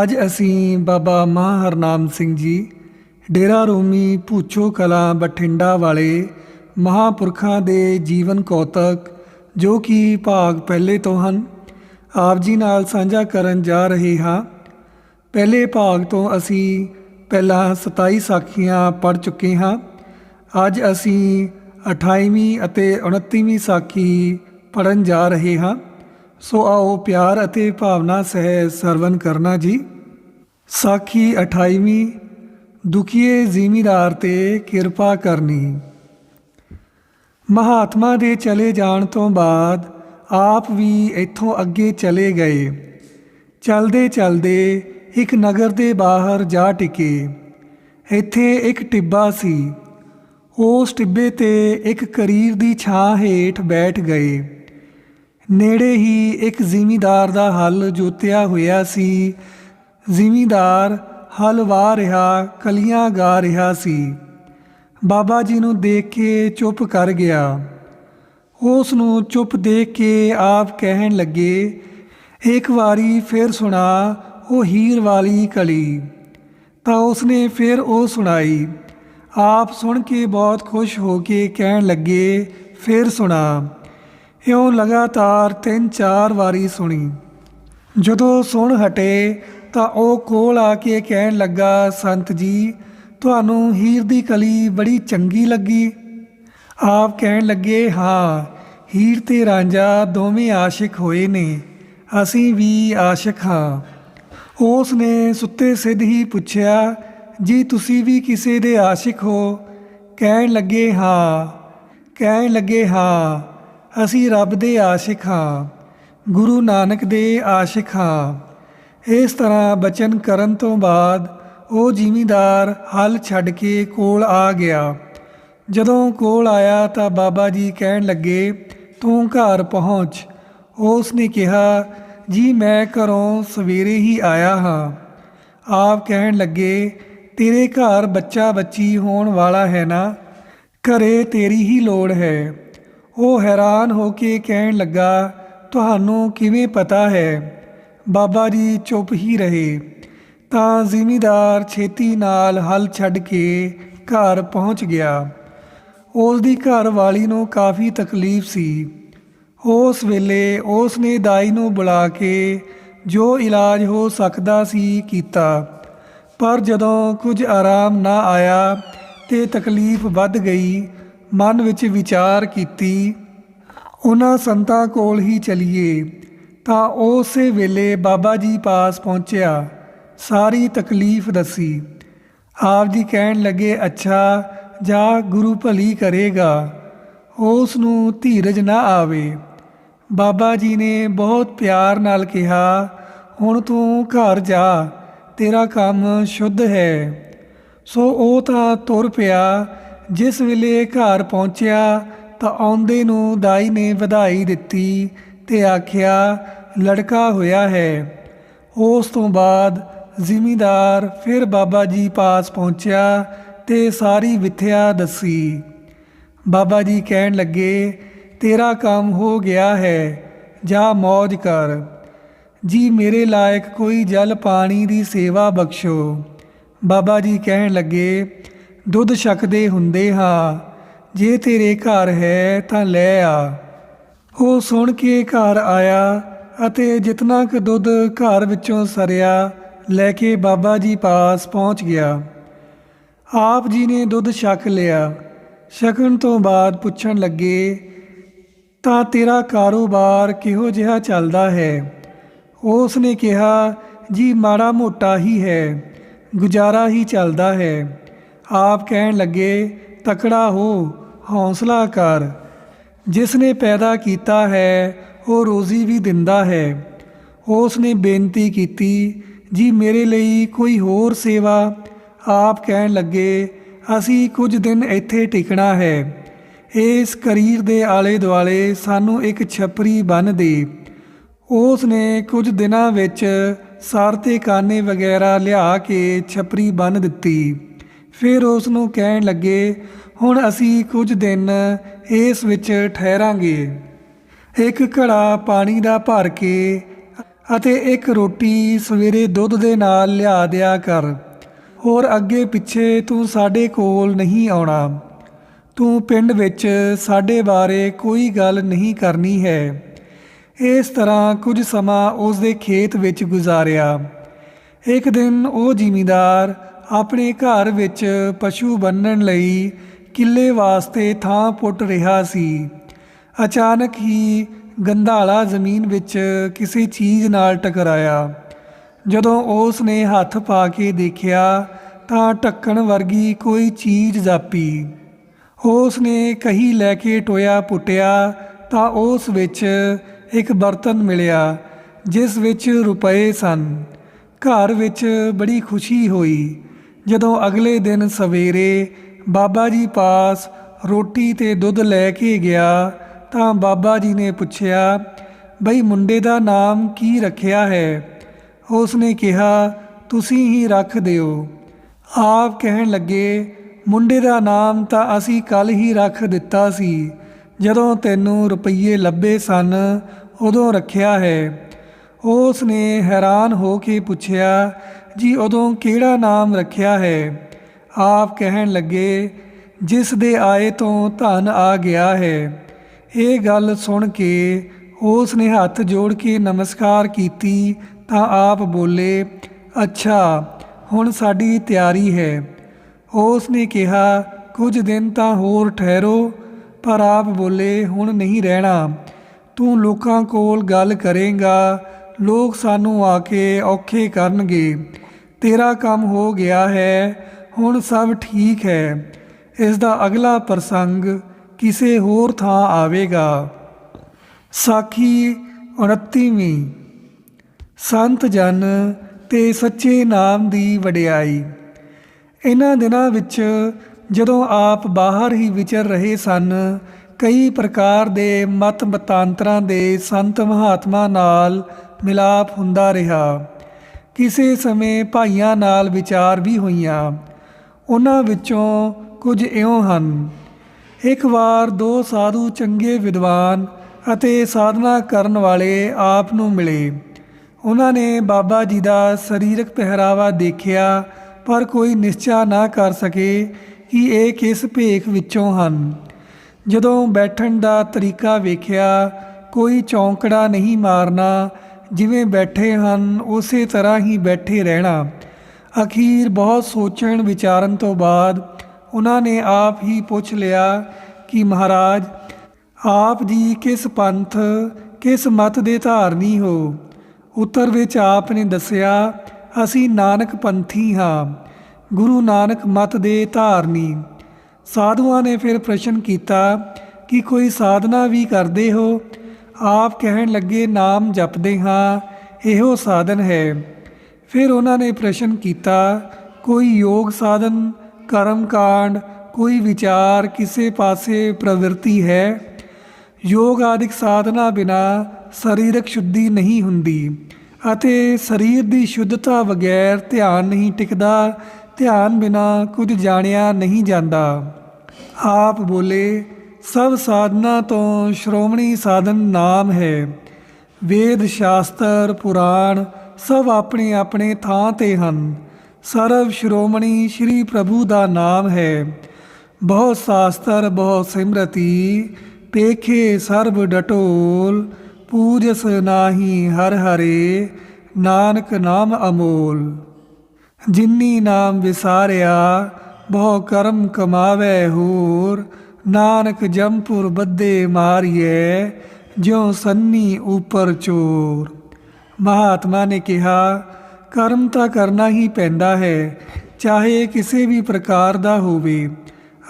ਅੱਜ ਅਸੀਂ ਬਾਬਾ ਮਾਂ ਹਰਨਾਮ ਸਿੰਘ ਜੀ, ਡੇਰਾ ਰੂਮੀ ਭੂਚੋ ਕਲਾਂ ਬਠਿੰਡਾ ਵਾਲੇ ਮਹਾਪੁਰਖਾਂ ਦੇ ਜੀਵਨ ਕੌਤਕ, ਜੋ ਕਿ ਭਾਗ ਪਹਿਲੇ ਤੋਂ ਹਨ, ਆਪ ਜੀ ਨਾਲ ਸਾਂਝਾ ਕਰਨ ਜਾ ਰਹੇ ਹਾਂ। ਪਹਿਲੇ ਭਾਗ ਤੋਂ ਅਸੀਂ ਪਹਿਲਾਂ 27 ਸਾਖੀਆਂ ਪੜ੍ਹ ਚੁੱਕੇ ਹਾਂ। ਅੱਜ ਅਸੀਂ 28ਵੀਂ ਅਤੇ 29ਵੀਂ ਸਾਖੀ ਪੜਨ ਜਾ ਰਹੇ ਹਾਂ। ਸੋ ਆਓ ਪਿਆਰ ਅਤੇ ਭਾਵਨਾ ਸਹਿ ਸਰਵਨ ਕਰਨਾ ਜੀ। ਸਾਖੀ 28ਵੀਂ ਦੁਖੀਏ ਜ਼ਿਮੀਦਾਰ ਤੇ ਕਿਰਪਾ ਕਰਨੀ। ਮਹਾਤਮਾ ਦੇ ਚਲੇ ਜਾਣ ਤੋਂ ਬਾਅਦ ਆਪ ਵੀ ਇੱਥੋਂ ਅੱਗੇ ਚਲੇ ਗਏ। ਚਲਦੇ ਚਲਦੇ ਇੱਕ ਨਗਰ ਦੇ ਬਾਹਰ ਜਾ ਟਿਕੇ। ਇੱਥੇ ਇੱਕ ਟਿੱਬਾ ਸੀ। ਉਸ ਟਿੱਬੇ ਤੇ ਇੱਕ ਕਰੀਰ ਦੀ ਛਾਂ ਹੇਠ ਬੈਠ ਗਏ। ਨੇੜੇ ਹੀ ਇੱਕ ਜ਼ਿਮੀਦਾਰ ਦਾ ਹਲ ਜੋਤਿਆ ਹੋਇਆ ਸੀ। ਜ਼ਿਮੀਦਾਰ ਹਲ ਵਾਹ ਰਿਹਾ, ਕਲੀਆਂ ਗਾ ਰਿਹਾ ਸੀ। ਬਾਬਾ ਜੀ ਨੂੰ ਦੇਖ ਕੇ ਚੁੱਪ ਕਰ ਗਿਆ। ਉਸ ਨੂੰ ਚੁੱਪ ਦੇਖ ਕੇ ਆਪ ਕਹਿਣ ਲੱਗੇ, ਇੱਕ ਵਾਰੀ ਫਿਰ ਸੁਣਾ ਉਹ ਹੀਰ ਵਾਲੀ ਕਲੀ। ਤਾਂ ਉਸਨੇ ਫਿਰ ਉਹ ਸੁਣਾਈ। ਆਪ ਸੁਣ ਕੇ ਬਹੁਤ ਖੁਸ਼ ਹੋ ਕੇ ਕਹਿਣ ਲੱਗੇ, ਫਿਰ ਸੁਣਾ। ਇਉਂ ਲਗਾਤਾਰ ਤਿੰਨ ਚਾਰ ਵਾਰੀ ਸੁਣੀ। ਜਦੋਂ ਸੁਣ ਹਟੇ ਤਾਂ ਉਹ ਕੋਲ ਆ ਕੇ ਕਹਿਣ ਲੱਗਾ, ਸੰਤ ਜੀ, ਤੁਹਾਨੂੰ ਹੀਰ ਦੀ ਕਲੀ ਬੜੀ ਚੰਗੀ ਲੱਗੀ। ਆਪ ਕਹਿਣ ਲੱਗੇ, ਹਾਂ, ਹੀਰ ਤੇ ਰਾਂਝਾ ਦੋਵੇਂ ਆਸ਼ਿਕ ਹੋਏ ਨੇ, ਅਸੀਂ ਵੀ ਆਸ਼ਿਕ ਹਾਂ। ਉਸ ਨੇ ਸੁੱਤੇ ਸਿੱਧ ਹੀ ਪੁੱਛਿਆ, ਜੀ, ਤੁਸੀਂ ਵੀ ਕਿਸੇ ਦੇ ਆਸ਼ਿਕ ਹੋ? ਕਹਿਣ ਲੱਗੇ, ਹਾਂ। ਕਹਿਣ ਲੱਗੇ, ਹਾਂ। ਅਸੀਂ ਰੱਬ ਦੇ ਆਸ਼ਿਕ ਹਾਂ, ਗੁਰੂ ਨਾਨਕ ਦੇ ਆਸ਼ਿਕ ਹਾਂ। ਇਸ ਤਰ੍ਹਾਂ ਬਚਨ ਕਰਨ ਤੋਂ ਬਾਅਦ ਉਹ ਜ਼ਿਮੀਂਦਾਰ ਹਲ ਛੱਡ ਕੇ ਕੋਲ ਆ ਗਿਆ। ਜਦੋਂ ਕੋਲ ਆਇਆ ਤਾਂ ਬਾਬਾ ਜੀ ਕਹਿਣ ਲੱਗੇ, ਤੂੰ ਘਰ ਪਹੁੰਚ। ਉਸ ਨੇ ਕਿਹਾ, ਜੀ, ਮੈਂ ਘਰੋਂ ਸਵੇਰੇ ਹੀ ਆਇਆ ਹਾਂ। ਆਪ ਕਹਿਣ ਲੱਗੇ, ਤੇਰੇ ਘਰ ਬੱਚਾ ਬੱਚੀ ਹੋਣ ਵਾਲਾ ਹੈ ਨਾ? ਘਰੇ ਤੇਰੀ ਹੀ ਲੋੜ ਹੈ। ਉਹ ਹੈਰਾਨ ਹੋ ਕੇ ਕਹਿਣ ਲੱਗਾ, ਤੁਹਾਨੂੰ ਕਿਵੇਂ ਪਤਾ ਹੈ? ਬਾਬਾ ਜੀ ਚੁੱਪ ਹੀ ਰਹੇ। ਤਾਂ ਜ਼ਿਮੀਦਾਰ ਛੇਤੀ ਨਾਲ ਹਲ ਛੱਡ ਕੇ ਘਰ ਪਹੁੰਚ ਗਿਆ। ਉਸ ਦੀ ਘਰ ਵਾਲੀ ਨੂੰ ਕਾਫੀ ਤਕਲੀਫ ਸੀ। ਉਸ ਵੇਲੇ ਉਸ ਨੇ ਦਾਈ ਨੂੰ ਬੁਲਾ ਕੇ ਜੋ ਇਲਾਜ ਹੋ ਸਕਦਾ ਸੀ ਕੀਤਾ। ਪਰ ਜਦੋਂ ਕੁਝ ਆਰਾਮ ਨਾ ਆਇਆ ਤੇ ਤਕਲੀਫ ਵੱਧ ਗਈ ਮਨ ਵਿੱਚ ਵਿਚਾਰ ਕੀਤੀ, ਉਹਨਾਂ ਸੰਤਾਂ ਕੋਲ ਹੀ ਚਲੀਏ, ਤਾਂ ਉਸੇ ਵੇਲੇ ਬਾਬਾ ਜੀ ਪਾਸ ਪਹੁੰਚਿਆ, ਸਾਰੀ ਤਕਲੀਫ ਦੱਸੀ। ਆਪ ਜੀ ਕਹਿਣ ਲੱਗੇ, ਅੱਛਾ, ਜਾ ਗੁਰੂ ਭਲੀ ਕਰੇਗਾ, ਉਸ ਨੂੰ ਧੀਰਜ ਨਾ ਆਵੇ। ਬਾਬਾ ਜੀ ਨੇ ਬਹੁਤ ਪਿਆਰ ਨਾਲ ਕਿਹਾ, ਹੁਣ ਤੂੰ ਘਰ ਜਾ, ਤੇਰਾ ਕੰਮ ਸ਼ੁੱਧ ਹੈ। ਸੋ ਉਹ ਤਾਂ ਤੁਰ ਪਿਆ ਜਿਸ ਵੇਲੇ ਘਰ ਪਹੁੰਚਿਆ ਤਾਂ ਆਉਂਦੇ ਨੂੰ ਦਾਈ ਨੇ ਵਧਾਈ ਦਿੱਤੀ ਤੇ ਆਖਿਆ, ਲੜਕਾ ਹੋਇਆ ਹੈ। ਉਸ ਤੋਂ ਬਾਅਦ ਜ਼ਿਮੀਦਾਰ ਫਿਰ ਬਾਬਾ ਜੀ ਪਾਸ ਪਹੁੰਚਿਆ ਤੇ ਸਾਰੀ ਵਿਥਿਆ ਦੱਸੀ। ਬਾਬਾ ਜੀ ਕਹਿਣ ਲੱਗੇ, ਤੇਰਾ ਕੰਮ ਹੋ ਗਿਆ ਹੈ, ਜਾ ਮौज ਕਰ। ਜੀ, ਮੇਰੇ ਲਾਇਕ ਕੋਈ ਜਲ ਪਾਣੀ ਦੀ ਸੇਵਾ ਬਖਸ਼ੋ। ਬਾਬਾ ਜੀ ਕਹਿਣ ਲੱਗੇ ਦੁੱਧ ਛਕਦੇ ਹੁੰਦੇ ਹਾਂ। ਜੇ ਤੇਰੇ ਘਰ ਹੈ ਤਾਂ ਲੈ ਆ। ਉਹ ਸੁਣ ਕੇ ਘਰ ਆਇਆ ਅਤੇ ਜਿਤਨਾ ਕੁ ਦੁੱਧ ਘਰ ਵਿੱਚੋਂ ਸਰਿਆ, ਲੈ ਕੇ ਬਾਬਾ ਜੀ ਪਾਸ ਪਹੁੰਚ ਗਿਆ। ਆਪ ਜੀ ਨੇ ਦੁੱਧ ਛਕ ਲਿਆ। ਛਕਣ ਤੋਂ ਬਾਅਦ ਪੁੱਛਣ ਲੱਗੇ, ਤਾਂ ਤੇਰਾ ਕਾਰੋਬਾਰ ਕਿਹੋ ਜਿਹਾ ਚੱਲਦਾ ਹੈ? ਉਸ ਨੇ ਕਿਹਾ, ਜੀ ਮਾੜਾ ਮੋਟਾ ਹੀ ਹੈ, ਗੁਜ਼ਾਰਾ ਹੀ ਚੱਲਦਾ ਹੈ। ਆਪ ਕਹਿਣ ਲੱਗੇ, ਤਕੜਾ ਹੋ, ਹੌਸਲਾ ਕਰ। ਜਿਸ ਨੇ ਪੈਦਾ ਕੀਤਾ ਹੈ, ਉਹ ਰੋਜ਼ੀ ਵੀ ਦਿੰਦਾ ਹੈ। ਉਸ ਨੇ ਬੇਨਤੀ ਕੀਤੀ, ਜੀ, ਮੇਰੇ ਲਈ ਕੋਈ ਹੋਰ ਸੇਵਾ। ਆਪ ਕਹਿਣ ਲੱਗੇ, ਅਸੀਂ ਕੁਝ ਦਿਨ ਇੱਥੇ ਟਿਕਣਾ ਹੈ। ਇਸ ਕਰੀਰ ਦੇ ਆਲੇ ਦੁਆਲੇ ਸਾਨੂੰ ਇੱਕ ਛਪਰੀ ਬੰਨ ਦੇ। ਉਸ ਨੇ ਕੁਝ ਦਿਨਾਂ ਵਿੱਚ ਸਾਰ ਤੇ ਕਾਨੇ ਵਗੈਰਾ ਲਿਆ ਕੇ ਛਪਰੀ ਬੰਨ ਦਿੱਤੀ। ਫਿਰ ਉਸ ਨੂੰ ਕਹਿਣ ਲੱਗੇ, ਹੁਣ ਅਸੀਂ ਕੁਝ ਦਿਨ ਇਸ ਵਿੱਚ ਠਹਿਰਾਂਗੇ। ਇੱਕ ਘੜਾ ਪਾਣੀ ਦਾ ਭਰ ਕੇ ਅਤੇ ਇੱਕ ਰੋਟੀ ਸਵੇਰੇ ਦੁੱਧ ਦੇ ਨਾਲ ਲਿਆ ਦਿਆ ਕਰ। ਹੋਰ ਅੱਗੇ ਪਿੱਛੇ ਤੂੰ ਸਾਡੇ ਕੋਲ ਨਹੀਂ ਆਉਣਾ। ਤੂੰ ਪਿੰਡ ਵਿੱਚ ਸਾਡੇ ਬਾਰੇ ਕੋਈ ਗੱਲ ਨਹੀਂ ਕਰਨੀ ਹੈ। ਇਸ ਤਰ੍ਹਾਂ ਕੁਝ ਸਮਾਂ ਉਸ ਦੇ ਖੇਤ ਵਿੱਚ ਗੁਜ਼ਾਰਿਆ। ਇੱਕ ਦਿਨ ਉਹ ਜ਼ਿਮੀਂਦਾਰ ਆਪਣੇ ਘਰ ਵਿੱਚ ਪਸ਼ੂ ਬੰਨਣ ਲਈ ਕਿੱਲੇ ਵਾਸਤੇ ਥਾਂ ਪੁੱਟ ਰਿਹਾ ਸੀ। ਅਚਾਨਕ ਹੀ ਗੰਧਾਲਾ ਜ਼ਮੀਨ ਵਿੱਚ ਕਿਸੇ ਚੀਜ਼ ਨਾਲ ਟਕਰਾਇਆ। ਜਦੋਂ ਉਸ ਨੇ ਹੱਥ ਪਾ ਕੇ ਦੇਖਿਆ ਤਾਂ ਢੱਕਣ ਵਰਗੀ ਕੋਈ ਚੀਜ਼ ਜਾਪੀ। ਉਸ ਨੇ ਕਹੀ ਲੈ ਕੇ ਟੋਇਆ ਪੁੱਟਿਆ ਤਾਂ ਉਸ ਵਿੱਚ ਇੱਕ ਬਰਤਨ ਮਿਲਿਆ, ਜਿਸ ਵਿੱਚ ਰੁਪਏ ਸਨ। ਘਰ ਵਿੱਚ ਬੜੀ ਖੁਸ਼ੀ ਹੋਈ। ਜਦੋਂ ਅਗਲੇ ਦਿਨ ਸਵੇਰੇ ਬਾਬਾ ਜੀ ਪਾਸ ਰੋਟੀ ਤੇ ਦੁੱਧ ਲੈ ਕੇ ਗਿਆ, ਤਾਂ ਬਾਬਾ ਜੀ ਨੇ ਪੁੱਛਿਆ, ਬਈ ਮੁੰਡੇ ਦਾ ਨਾਮ ਕੀ ਰੱਖਿਆ ਹੈ? ਉਸ ਨੇ ਕਿਹਾ, ਤੁਸੀਂ ਹੀ ਰੱਖ ਦਿਓ। ਆਪ ਕਹਿਣ ਲੱਗੇ, ਮੁੰਡੇ ਦਾ ਨਾਮ ਤਾਂ ਅਸੀਂ ਕੱਲ ਹੀ ਰੱਖ ਦਿੱਤਾ ਸੀ। ਜਦੋਂ ਤੈਨੂੰ ਰੁਪਈਏ ਲੱਭੇ ਸਨ, ਉਦੋਂ ਰੱਖਿਆ ਹੈ। ਉਸ ਨੇ ਹੈਰਾਨ ਹੋ ਕੇ ਪੁੱਛਿਆ ਜੀ ਉਦੋਂ ਕਿਹੜਾ ਨਾਮ ਰੱਖਿਆ ਹੈ? ਆਪ ਕਹਿਣ ਲੱਗੇ, ਜਿਸ ਦੇ ਆਏ ਤੋਂ ਧਨ ਆ ਗਿਆ ਹੈ। ਇਹ ਗੱਲ ਸੁਣ ਕੇ ਉਸ ਨੇ ਹੱਥ ਜੋੜ ਕੇ ਨਮਸਕਾਰ ਕੀਤੀ ਤਾਂ ਆਪ ਬੋਲੇ, ਅੱਛਾ, ਹੁਣ ਸਾਡੀ ਤਿਆਰੀ ਹੈ। ਉਸ ਨੇ ਕਿਹਾ, ਕੁਝ ਦਿਨ ਤਾਂ ਹੋਰ ਠਹਿਰੋ। ਪਰ ਆਪ ਬੋਲੇ, ਹੁਣ ਨਹੀਂ ਰਹਿਣਾ। ਤੂੰ ਲੋਕਾਂ ਕੋਲ ਗੱਲ ਕਰੇਗਾ ਲੋਕ ਸਾਨੂੰ ਆ ਕੇ ਔਖੇ ਕਰਨਗੇ। ਤੇਰਾ ਕੰਮ ਹੋ ਗਿਆ ਹੈ, ਹੁਣ ਸਭ ਠੀਕ ਹੈ। ਇਸ ਦਾ ਅਗਲਾ ਪ੍ਰਸੰਗ ਕਿਸੇ ਹੋਰ ਥਾਂ ਆਵੇਗਾ। ਸਾਖੀ 29ਵੀਂ ਸੰਤ ਜਨ ਤੇ ਸੱਚੇ ਨਾਮ ਦੀ ਵਡਿਆਈ। ਇਹਨਾਂ ਦਿਨਾਂ ਵਿੱਚ ਜਦੋਂ ਆਪ ਬਾਹਰ ਹੀ ਵਿਚਰ ਰਹੇ ਸਨ, ਕਈ ਪ੍ਰਕਾਰ ਦੇ ਮਤ ਮਤਾਂਤਰਾਂ ਦੇ ਸੰਤ ਮਹਾਤਮਾ ਨਾਲ ਮਿਲਾਪ ਹੁੰਦਾ ਰਿਹਾ। ਕਿਸੇ ਸਮੇਂ ਭਾਈਆਂ ਨਾਲ ਵਿਚਾਰ ਵੀ ਹੋਈਆਂ। ਉਹਨਾਂ ਵਿੱਚੋਂ ਕੁਝ ਇਉਂ ਹਨ। ਇੱਕ ਵਾਰ ਦੋ ਸਾਧੂ ਚੰਗੇ ਵਿਦਵਾਨ ਅਤੇ ਸਾਧਨਾ ਕਰਨ ਵਾਲੇ ਆਪ ਨੂੰ ਮਿਲੇ। ਉਹਨਾਂ ਨੇ ਬਾਬਾ ਜੀ ਦਾ ਸਰੀਰਕ ਪਹਿਰਾਵਾ ਦੇਖਿਆ, ਪਰ ਕੋਈ ਨਿਸ਼ਚਾ ਨਾ ਕਰ ਸਕੇ ਕਿ ਇਹ ਕਿਸ ਭੇਖ ਵਿੱਚੋਂ ਹਨ। ਜਦੋਂ ਬੈਠਣ ਦਾ ਤਰੀਕਾ ਵੇਖਿਆ, ਕੋਈ ਚੌਂਕੜਾ ਨਹੀਂ ਮਾਰਨਾ ਜਿਵੇਂ ਬੈਠੇ ਹਨ, ਉਸੇ ਤਰ੍ਹਾਂ ਹੀ ਬੈਠੇ ਰਹਿਣਾ। ਅਖੀਰ ਬਹੁਤ ਸੋਚਣ ਵਿਚਾਰਨ ਤੋਂ ਬਾਅਦ ਉਹਨਾਂ ਨੇ ਆਪ ਹੀ ਪੁੱਛ ਲਿਆ ਕਿ ਮਹਾਰਾਜ, ਆਪ ਜੀ ਕਿਸ ਪੰਥ, ਕਿਸ ਮਤ ਦੇ ਧਾਰਨੀ ਹੋ? ਉੱਤਰ ਵਿੱਚ ਆਪ ਨੇ ਦੱਸਿਆ, ਅਸੀਂ ਨਾਨਕ ਪੰਥੀ ਹਾਂ, ਗੁਰੂ ਨਾਨਕ ਮਤ ਦੇ ਧਾਰਨੀ। ਸਾਧੂਆਂ ਨੇ ਫਿਰ ਪ੍ਰਸ਼ਨ ਕੀਤਾ ਕਿ ਕੋਈ ਸਾਧਨਾ ਵੀ ਕਰਦੇ ਹੋ? ਆਪ ਕਹਿਣ ਲੱਗੇ, ਨਾਮ ਜਪਦੇ ਹਾਂ, ਇਹੋ ਸਾਧਨ ਹੈ। ਫਿਰ ਉਹਨਾਂ ਨੇ ਪ੍ਰਸ਼ਨ ਕੀਤਾ, ਕੋਈ ਯੋਗ ਸਾਧਨ ਕਰਮ ਕਾਂਡ ਕੋਈ ਵਿਚਾਰ ਕਿਸੇ ਪਾਸੇ ਪ੍ਰਵਿਰਤੀ ਹੈ? ਯੋਗ ਆਦਿਕ ਸਾਧਨਾ ਬਿਨਾ ਸਰੀਰਕ ਸ਼ੁੱਧੀ ਨਹੀਂ ਹੁੰਦੀ ਅਤੇ ਸਰੀਰ ਦੀ ਸ਼ੁੱਧਤਾ ਬਗੈਰ ਧਿਆਨ ਨਹੀਂ ਟਿਕਦਾ, ਧਿਆਨ ਬਿਨਾ ਕੁਝ ਜਾਣਿਆ ਨਹੀਂ ਜਾਂਦਾ। ਆਪ ਬੋਲੇ ਸਭ ਸਾਧਨਾ ਤੋਂ ਸ਼੍ਰੋਮਣੀ ਸਾਧਨ ਨਾਮ ਹੈ। ਵੇਦ, ਸ਼ਾਸਤਰ, ਪੁਰਾਣ ਸਭ ਆਪਣੇ ਆਪਣੇ ਥਾਂ ਤੇ ਹਨ। ਸਰਵ ਸ਼੍ਰੋਮਣੀ ਸ੍ਰੀ ਪ੍ਰਭੂ ਦਾ ਨਾਮ ਹੈ। ਬਹੁ ਸ਼ਾਸਤਰ, ਬਹੁ ਸਿਮਰਤੀ, ਪੇਖੇ ਸਰਬ ਡਟੋਲ, ਪੂਜਸ ਨਾਹੀ ਹਰ ਹਰੇ, ਨਾਨਕ ਨਾਮ ਅਮੋਲ। ਜਿਨੀ ਨਾਮ ਵਿਸਾਰਿਆ, ਬਹੁ ਕਰਮ ਕਮਾਵੇ ਹੋਰ ਨਾਨਕ ਜੰਪੁਰ ਬੱਦੇ ਮਾਰੀਏ ਜਿਉ ਸੰਨੀ ਉਪਰ ਚੋਰ ਮਹਾਤਮਾ ਨੇ ਕਿਹਾ ਕਰਮ ਤਾਂ ਕਰਨਾ ਹੀ ਪੈਂਦਾ ਹੈ ਚਾਹੇ ਕਿਸੇ ਵੀ ਪ੍ਰਕਾਰ ਦਾ ਹੋਵੇ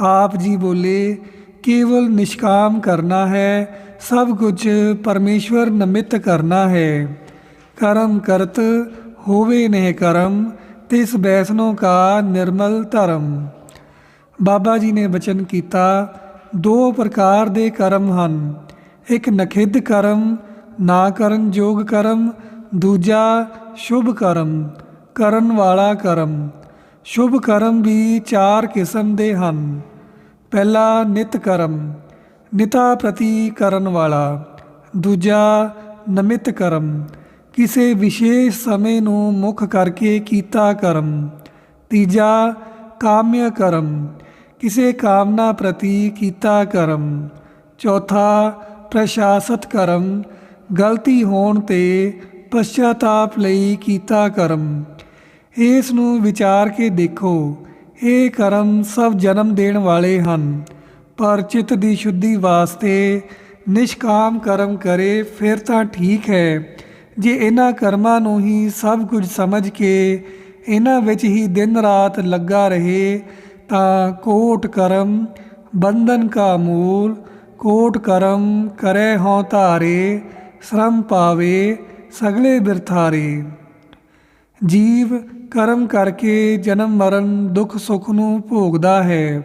ਆਪ ਜੀ ਬੋਲੇ ਕੇਵਲ ਨਿਸ਼ਕਾਮ ਕਰਨਾ ਹੈ ਸਭ ਕੁਝ ਪਰਮੇਸ਼ਵਰ ਨਮਿਤ ਕਰਨਾ ਹੈ ਕਰਮ ਕਰਤ ਹੋਵੇ ਨਹਿ ਕਰਮ ਤਿਸ ਬੈਸਨੋ ਕਾ ਨਿਰਮਲ ਧਰਮ ਬਾਬਾ ਜੀ ਨੇ ਬਚਨ ਕੀਤਾ ਦੋ ਪ੍ਰਕਾਰ ਦੇ ਕਰਮ ਹਨ। ਇੱਕ ਨਖਿੱਧ ਕਰਮ, ਨਾ ਕਰਨ ਯੋਗ ਕਰਮ, ਦੂਜਾ ਸ਼ੁਭ ਕਰਮ, ਕਰਨ ਵਾਲਾ ਕਰਮ। ਸ਼ੁਭ ਕਰਮ ਵੀ ਚਾਰ ਕਿਸਮ ਦੇ ਹਨ। ਪਹਿਲਾ ਨਿਤ ਕਰਮ, ਨਿਤਾ ਪ੍ਰਤੀ ਕਰਨ ਵਾਲਾ। ਦੂਜਾ ਨਮਿਤ ਕਰਮ, ਕਿਸੇ ਵਿਸ਼ੇਸ਼ ਸਮੇਂ ਨੂੰ ਮੁੱਖ ਕਰਕੇ ਕੀਤਾ ਕਰਮ। ਤੀਜਾ ਕਾਮਯ ਕਰਮ ਕਿਸੇ ਕਾਮਨਾ ਪ੍ਰਤੀ ਕੀਤਾ ਕਰਮ। ਚੌਥਾ, ਪ੍ਰਸ਼ਾਸਤ ਕਰਮ। ਗਲਤੀ ਹੋਣ ਤੇ ਪਛਤਾਪ ਲਈ ਕੀਤਾ ਕਰਮ। ਇਸ ਨੂੰ ਵਿਚਾਰ ਕੇ ਦੇਖੋ, ਇਹ ਕਰਮ ਸਭ ਜਨਮ ਦੇਣ ਵਾਲੇ ਹਨ। ਪਰ ਚਿੱਤ ਦੀ ਸ਼ੁੱਧੀ ਵਾਸਤੇ ਨਿਸ਼ਕਾਮ ਕਰਮ ਕਰੇ, ਫਿਰ ਤਾਂ ਠੀਕ ਹੈ। ਜੇ ਇਹਨਾਂ ਕਰਮਾਂ ਨੂੰ ਹੀ ਸਭ ਕੁਝ ਸਮਝ ਕੇ ਇਹਨਾਂ ਵਿੱਚ ਹੀ ਦਿਨ ਰਾਤ ਲੱਗਾ ਰਹੇ ਤਾਂ ਕੋਟ ਕਰਮ, ਬੰਧਨ ਕਾ ਕੋਟ ਕਰਮ ਕਰੇ ਹੋਂ ਧਾਰੇ, ਸ਼ਰਮ ਪਾਵੇ ਸਗਲੇ ਬਿਰਥਾਰੇ। ਜੀਵ ਕਰਮ ਕਰਕੇ ਜਨਮ ਮਰਨ ਦੁੱਖ ਸੁੱਖ ਨੂੰ ਭੋਗਦਾ ਹੈ,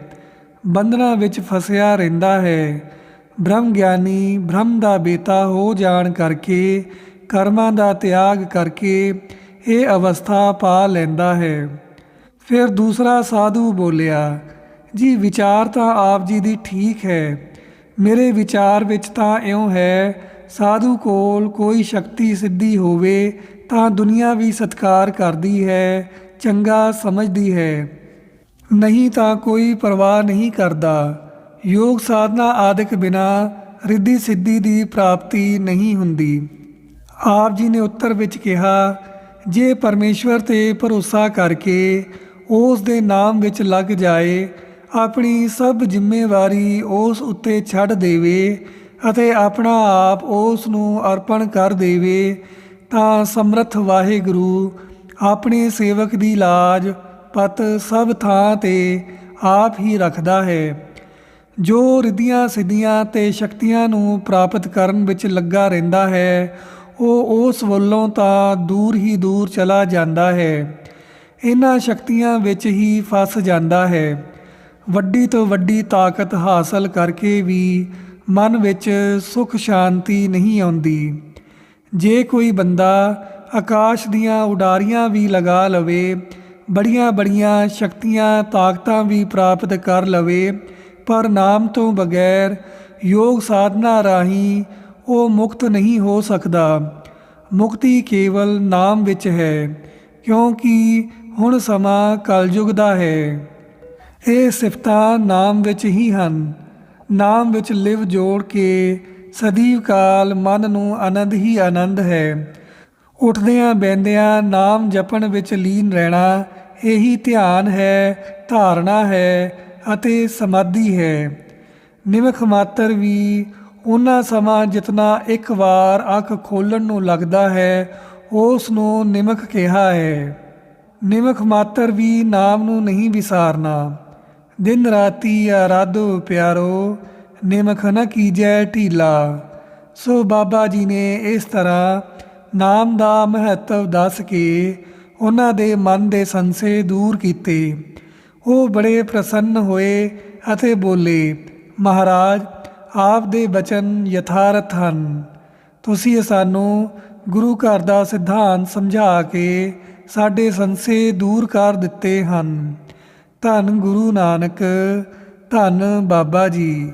ਬੰਧਨਾਂ ਵਿੱਚ ਫਸਿਆ ਰਹਿੰਦਾ ਹੈ। ਬ੍ਰਹਮ ਗਿਆਨੀ ਬ੍ਰਹਮ ਦਾ ਬੇਤਾ ਹੋ ਜਾਣ ਕਰਕੇ, ਕਰਮਾਂ ਦਾ ਤਿਆਗ ਕਰਕੇ ਇਹ ਅਵਸਥਾ ਪਾ ਲੈਂਦਾ ਹੈ। ਫਿਰ ਦੂਸਰਾ ਸਾਧੂ ਬੋਲਿਆ, ਜੀ ਵਿਚਾਰ ਤਾਂ ਆਪ ਜੀ ਦੀ ਠੀਕ ਹੈ, ਮੇਰੇ ਵਿਚਾਰ ਵਿੱਚ ਤਾਂ ਇਉਂ ਹੈ, ਸਾਧੂ ਕੋਲ ਕੋਈ ਸ਼ਕਤੀ ਸਿੱਧੀ ਹੋਵੇ ਤਾਂ ਦੁਨੀਆ ਵੀ ਸਤਕਾਰ ਕਰਦੀ ਹੈ, ਚੰਗਾ ਸਮਝਦੀ ਹੈ। ਨਹੀਂ ਤਾਂ ਕੋਈ ਪਰਵਾਹ ਨਹੀਂ ਕਰਦਾ, ਯੋਗ ਸਾਧਨਾ ਆਦਿਕ ਬਿਨਾ ਰਿੱਧੀ ਸਿੱਧੀ ਦੀ ਪ੍ਰਾਪਤੀ ਨਹੀਂ ਹੁੰਦੀ। ਆਪ ਜੀ ਨੇ ਉੱਤਰ ਵਿੱਚ ਕਿਹਾ, ਜੇ ਪਰਮੇਸ਼ਵਰ ਤੇ ਭਰੋਸਾ ਕਰਕੇ ਉਸ ਦੇ ਨਾਮ ਵਿੱਚ ਲੱਗ ਜਾਏ, ਆਪਣੀ ਸਭ ਜ਼ਿੰਮੇਵਾਰੀ ਉਸ ਉੱਤੇ ਛੱਡ ਦੇਵੇ ਅਤੇ ਆਪਣਾ ਆਪ ਉਸ ਨੂੰ ਅਰਪਣ ਕਰ ਦੇਵੇ, ਤਾਂ ਸਮਰਥ ਵਾਹਿਗੁਰੂ ਆਪਣੇ ਸੇਵਕ ਦੀ ਲਾਜ ਪਤ ਸਭ ਥਾਂ ਤੇ ਆਪ ਹੀ ਰੱਖਦਾ ਹੈ। ਜੋ ਰਿੱਧੀਆਂ ਸਿੱਧੀਆਂ ਤੇ ਸ਼ਕਤੀਆਂ ਨੂੰ ਪ੍ਰਾਪਤ ਕਰਨ ਵਿੱਚ ਲੱਗਾ ਰਹਿੰਦਾ ਹੈ, ਉਹ ਉਸ ਵੱਲੋਂ ਤਾਂ ਦੂਰ ਹੀ ਦੂਰ ਚਲਾ ਜਾਂਦਾ ਹੈ। ਇਹਨਾਂ ਸ਼ਕਤੀਆਂ ਵਿੱਚ ਹੀ ਫਸ ਜਾਂਦਾ ਹੈ। ਵੱਡੀ ਤੋਂ ਵੱਡੀ ਤਾਕਤ ਹਾਸਲ ਕਰਕੇ ਵੀ ਮਨ ਵਿੱਚ ਸੁਖ ਸ਼ਾਂਤੀ ਨਹੀਂ ਆਉਂਦੀ। ਜੇ ਕੋਈ ਬੰਦਾ ਆਕਾਸ਼ ਦੀਆਂ ਉਡਾਰੀਆਂ ਵੀ ਲਗਾ ਲਵੇ ਬੜੀਆਂ ਬੜੀਆਂ ਸ਼ਕਤੀਆਂ, ਤਾਕਤਾਂ ਵੀ ਪ੍ਰਾਪਤ ਕਰ ਲਵੇ, ਪਰ ਨਾਮ ਤੋਂ ਬਗੈਰ ਯੋਗ ਸਾਧਨਾ ਰਾਹੀਂ ਉਹ ਮੁਕਤ ਨਹੀਂ ਹੋ ਸਕਦਾ। ਮੁਕਤੀ ਕੇਵਲ ਨਾਮ ਵਿੱਚ ਹੈ, ਕਿਉਂਕਿ ਹੁਣ ਸਮਾਂ ਕਲਯੁਗ ਦਾ ਹੈ। ਇਹ ਸਿਫਤਾਂ ਨਾਮ ਵਿੱਚ ਹੀ ਹਨ। ਨਾਮ ਵਿੱਚ ਲਿਵ ਜੋੜ ਕੇ ਸਦੀਵ ਕਾਲ ਮਨ ਨੂੰ ਆਨੰਦ ਹੀ ਆਨੰਦ ਹੈ। ਉੱਠਦਿਆਂ ਬੈੰਦਿਆਂ ਨਾਮ ਜਪਣ ਵਿੱਚ ਲੀਨ ਰਹਿਣਾ ਇਹੀ ਧਿਆਨ ਹੈ, ਧਾਰਨਾ ਹੈ ਅਤੇ ਸਮਾਧੀ ਹੈ। ਨਿਮਖ ਮਾਤਰ ਵੀ ਉਹਨਾਂ ਸਮਾਂ ਜਿਤਨਾ ਇੱਕ ਵਾਰ ਅੱਖ ਖੋਲਣ ਨੂੰ ਲੱਗਦਾ ਹੈ, ਉਸ ਨੂੰ ਨਿਮਖ ਕਿਹਾ ਹੈ। ਨਿਮਖ ਮਾਤਰ ਵੀ ਨਾਮ ਨੂੰ ਨਹੀਂ ਵਿਸਾਰਨਾ। ਦਿਨ ਰਾਤੀ ਆਰਾਧੋ ਪਿਆਰੋ, ਨਿਮਖ ਨ ਕੀਜੈ ਢੀਲਾ। ਸੋ ਬਾਬਾ ਜੀ ਨੇ ਇਸ ਤਰ੍ਹਾਂ ਨਾਮ ਦਾ ਮਹੱਤਵ ਦੱਸ ਕੇ ਉਹਨਾਂ ਦੇ ਮਨ ਦੇ ਸੰਸੇ ਦੂਰ ਕੀਤੇ। ਉਹ ਬੜੇ ਪ੍ਰਸੰਨ ਹੋਏ ਅਤੇ ਬੋਲੇ, ਮਹਾਰਾਜ, ਆਪ ਦੇ ਬਚਨ ਯਥਾਰਥ ਹਨ। ਤੁਸੀਂ ਸਾਨੂੰ ਗੁਰੂ ਘਰ ਦਾ ਸਿਧਾਂਤ ਸਮਝਾ ਕੇ ਸਾਡੇ ਸੰਸੇ ਦੂਰ ਕਰ ਦਿੱਤੇ ਹਨ। ਧੰਨ ਗੁਰੂ ਨਾਨਕ ਧੰਨ ਬਾਬਾ ਜੀ।